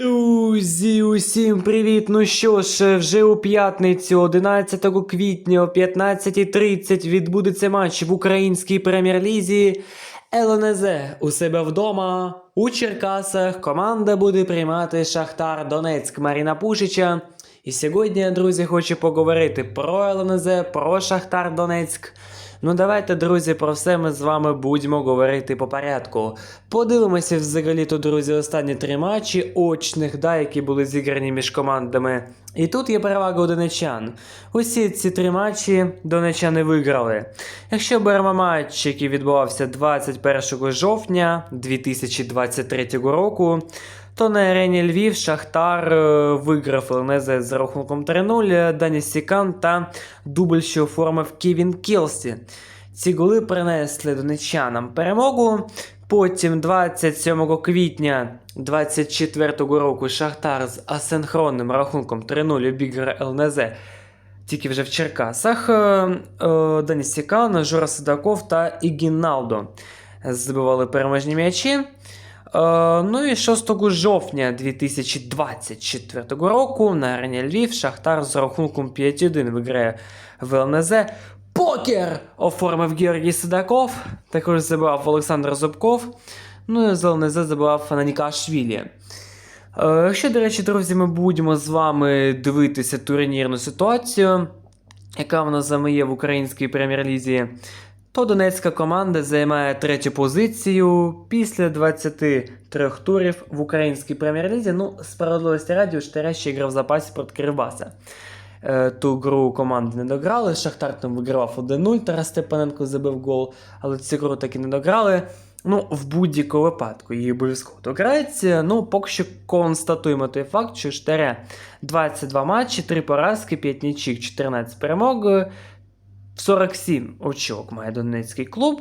Друзі, усім привіт! Ну що ж, вже у п'ятницю, 11 квітня о 15.30 відбудеться матч в українській прем'єр-лізі ЛНЗ у себе вдома. У Черкасах команда буде приймати Шахтар Донецьк Маріна Пушича. І сьогодні, друзі, хочу поговорити про ЛНЗ, про Шахтар Донецьк. Ну давайте, друзі, про все ми з вами будемо говорити по порядку. Подивимося взагалі то, друзі, останні три матчі очних, да, які були зіграні між командами. І тут є перевага у донечан. Усі ці три матчі донечани виграли. Якщо беремо матч, який відбувався 21 жовтня 2023 року, то на арені Львів Шахтар е, виграв ЛНЗ з рахунком 3-0, Дані Сікан та дубль, що оформив Кевін Кілсі. Ці голи принесли донечанам перемогу. Потім 27 квітня 24 року Шахтар з асинхронним рахунком 3-0 обіграє ЛНЗ. Тільки вже в Черкасах. Е, е, Дані Сікан, Жора Сидаков та Ігіналдо забивали переможні м'ячі. Е, Ну і 6 жовтня 2024 року на арені Львів Шахтар з рахунком 5-1 виграє в ЛНЗ. Покер оформив Георгій Сидаков, також забивав Олександр Зубков. Ну і з ЛНЗ забивав Нанікашвілі. Е, Якщо, до речі, друзі, ми будемо з вами дивитися турнірну ситуацію, яка в нас є в українській прем'єр-лізі, то донецька команда займає третю позицію після 23 турів в українській прем'єр-лізі. Ну, справедливості раді, Штаря ще грав в запасі проти Кривбаса. Е, Ту гру команди не дограли. Шахтар там вигравав 1-0, Тарас Степаненко забив гол, але цю гру таки не дограли. Ну, в будь-якому випадку її обов'язково дограється. Ну, поки що констатуємо той факт, що Штаря 22 матчі, 3 поразки, 5 нічик, 14 перемог. 47 очок має Донецький клуб,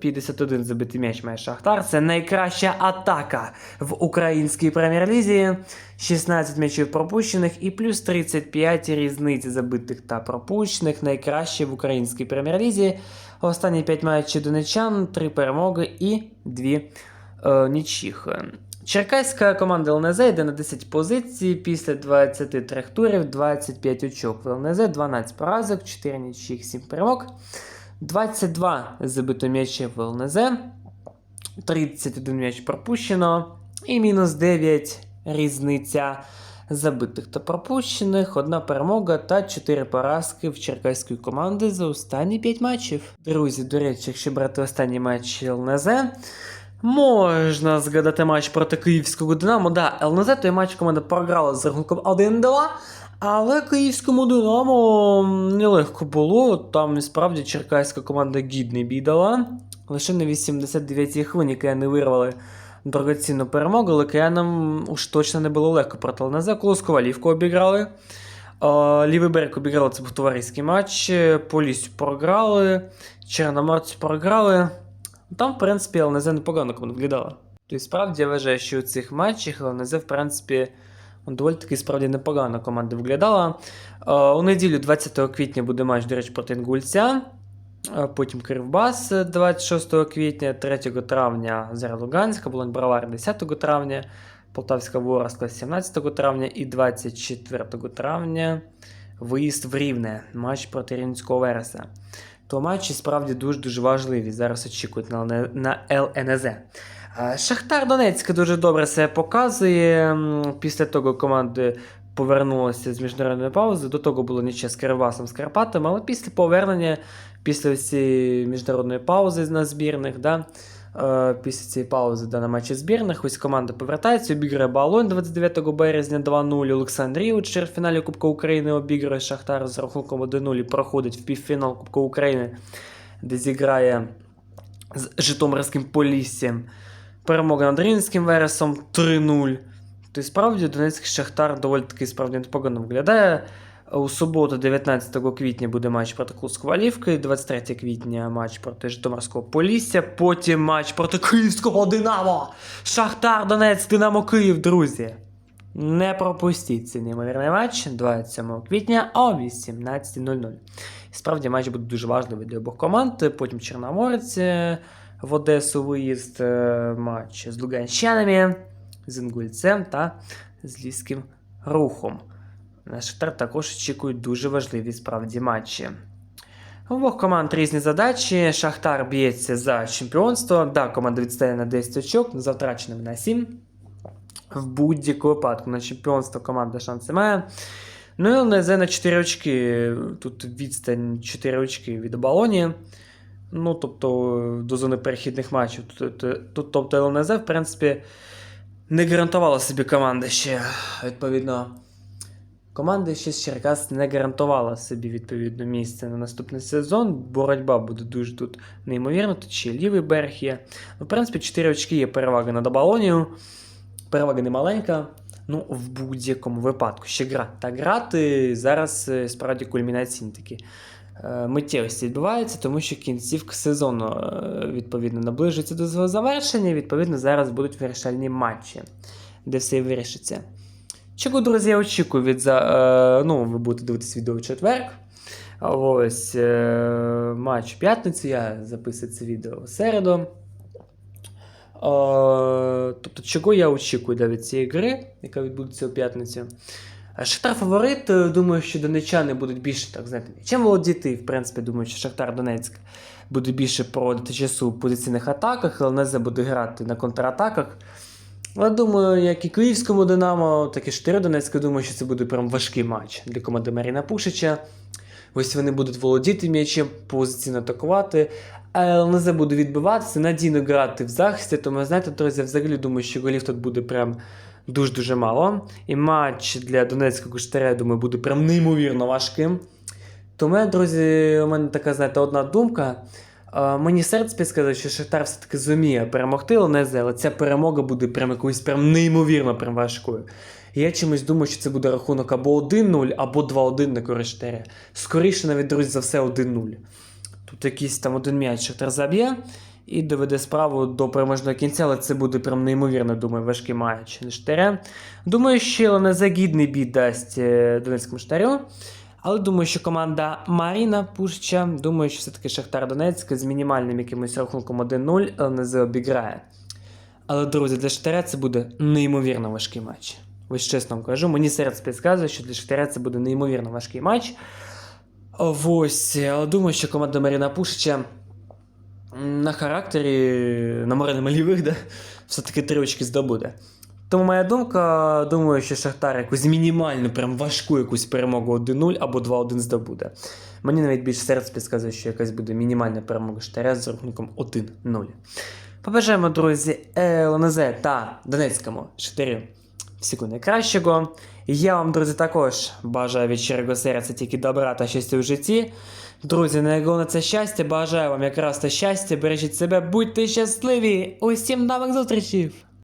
51 забитий м'яч має Шахтар. Це найкраща атака в українській прем'єр-лізі. 16 м'ячів пропущених і плюс 35 різниці забитих та пропущених. Найкраще в українській прем'єр-лізі. Останні 5 матчів донечан, 3 перемоги і 2 е, нічих. Черкаська команда ЛНЗ йде на 10 позицій після 23 турів, 25 очок. В ЛНЗ, 12 поразок, 4 нічих, 7 перемог, 22 забито м'ячів в ЛНЗ, 31 м'яч пропущено. І мінус 9 різниця забитих та пропущених, одна перемога та 4 поразки в черкаської команди за останні 5 матчів. Друзі, до речі, якщо брати останні матчі ЛНЗ, Можна згадати матч проти київського Динамо. Да, ЛНЗ той матч команда програла з рахунком 1-2. Але київському Динамо нелегко було. Там справді черкаська команда гідний бій дала. Лише на 89-й хвилині кияни вирвали дорогоцінну перемогу, але киянам уж точно не було легко проти ЛНЗ. Колоску Валівку обіграли. Лівий берег обіграли, це був товариський матч. Поліссю програли, Чорноморцю програли. Там, в принципі, ЛНЗ непогано виглядала. Тобто, справді я вважаю, що у цих матчах ЛНЗ, в принципі, доволі таки справді непогано команда виглядала. Е, У неділю, 20 квітня, буде матч, до речі, проти Інгульця. Е, Потім Кривбас е, 26 квітня, 3 травня Зера Луганська, Болонь Бравар 10 травня, Полтавська Ворскла 17 травня і 24 травня виїзд в Рівне, матч проти Рівненського Вереса. То матчі справді дуже-дуже важливі. Зараз очікують на, ЛНЗ. Е, Шахтар Донецьк дуже добре себе показує. Після того команди повернулася з міжнародної паузи. До того було нічого з Кривбасом, з Карпатом, але після повернення, після цієї міжнародної паузи на збірних, да, після цієї паузи да, на матчі збірних, ось команда повертається, обіграє Балонь 29 березня 2-0. Олександрію у чвертьфіналі Кубка України обіграє Шахтар з рахунком 1-0 і проходить в півфінал Кубка України, де зіграє з Житомирським Поліссям. Перемога над Рівненським Вересом 3-0. Тобто, справді, Донецький Шахтар доволі таки справді непогано виглядає. У суботу, 19 квітня, буде матч проти Валівки, 23 квітня матч проти Житомирського Полісся, потім матч проти Київського Динамо. Шахтар Донецьк, Динамо Київ, друзі. Не пропустіть цей неймовірний матч 27 квітня о 18.00. Справді матч буде дуже важливий для обох команд. Потім Чорноморець е, в Одесу виїзд, е, матч з Луганщанами, з Інгульцем та з ліським рухом. На Шахтар також очікують дуже важливі справді матчі. У обох команд різні задачі. Шахтар б'ється за чемпіонство. Да, команда відстає на 10 очок, за втраченими на 7. В будь-якому випадку на чемпіонство команда шанси має. Ну і ЛНЗ на 4 очки. Тут відстань 4 очки від оболоні. Ну, тобто, до зони перехідних матчів. Тут тобто, ЛНЗ, в принципі, не гарантувала собі команда ще. Відповідно, команда ще з Черкас не гарантувала собі відповідно місце на наступний сезон. Боротьба буде дуже тут неймовірна. Тут ще лівий берег є. Ну, в принципі, 4 очки є перевага над оболонію. Перевага не маленька. Ну, в будь-якому випадку. Ще грати та грати. Зараз е, справді кульмінаційні такі е, миттєвості відбуваються, тому що кінцівка сезону е, відповідно наближується до свого завершення. Відповідно, зараз будуть вирішальні матчі, де все вирішиться. Чого, друзі, я очікую від за. Е, ну, ви будете дивитися відео в четвер. Ось е, матч п'ятницю. Я записую це відео в середу. Е, тобто, чого я очікую да, від цієї гри, яка відбудеться у п'ятницю. Шахтар фаворит, думаю, що донечани будуть більше, так знаєте, чим володіти. В принципі, думаю, що Шахтар Донецьк буде більше проводити часу в позиційних атаках, ЛНЗ буде грати на контратаках. Але думаю, як і Київському Динамо, так і Штири Донецька, думаю, що це буде прям важкий матч для команди Маріна Пушича. Ось вони будуть володіти м'ячем, позиційно атакувати. А ЛНЗ буде відбиватися, надійно грати в захисті. Тому, знаєте, друзі, я взагалі думаю, що голів тут буде прям дуже-дуже мало. І матч для Донецького Штаря, думаю, буде прям неймовірно важким. Тому, друзі, у мене така, знаєте, одна думка. Е, Мені серце підказує, що Шахтар все-таки зуміє перемогти ЛНЗ, але ця перемога буде прям якоюсь прям неймовірно прям важкою. Я чимось думаю, що це буде рахунок або 1-0, або 2-1 на користь. Скоріше, навіть, друзі, за все 1-0. Тут якийсь там один м'яч Шахтар заб'є і доведе справу до переможного кінця, але це буде прям неймовірно, думаю, важкий матч для Штаря. Думаю, що ЛНЗ гідний бій дасть е, Донецькому Штарю. Але думаю, що команда Маріна Пушча, думаю, що все-таки Шахтар Донецьк з мінімальним якимось рахунком 1-0 ЛНЗ обіграє. Але, друзі, для Шахтаря це буде неймовірно важкий матч. Ось чесно вам кажу, мені серце підказує, що для Шахтаря це буде неймовірно важкий матч. Ось, але думаю, що команда Маріна Пушича на характері, на моральному лівих, да, все-таки три очки здобуде. Тому моя думка, думаю, що Шахтар якусь мінімальну, прям важку якусь перемогу 1-0 або 2-1 здобуде. Мені навіть більше серце підказує, що якась буде мінімальна перемога Шахтаря з рахунком 1-0. Побажаємо, друзі, ЛНЗ та Донецькому Шахтарю всього найкращого. Я вам, друзі, також бажаю від щирого серця тільки добра та щастя в житті. Друзі, найголовне це щастя. Бажаю вам якраз те щастя. Бережіть себе, будьте щасливі. Усім нових зустрічей!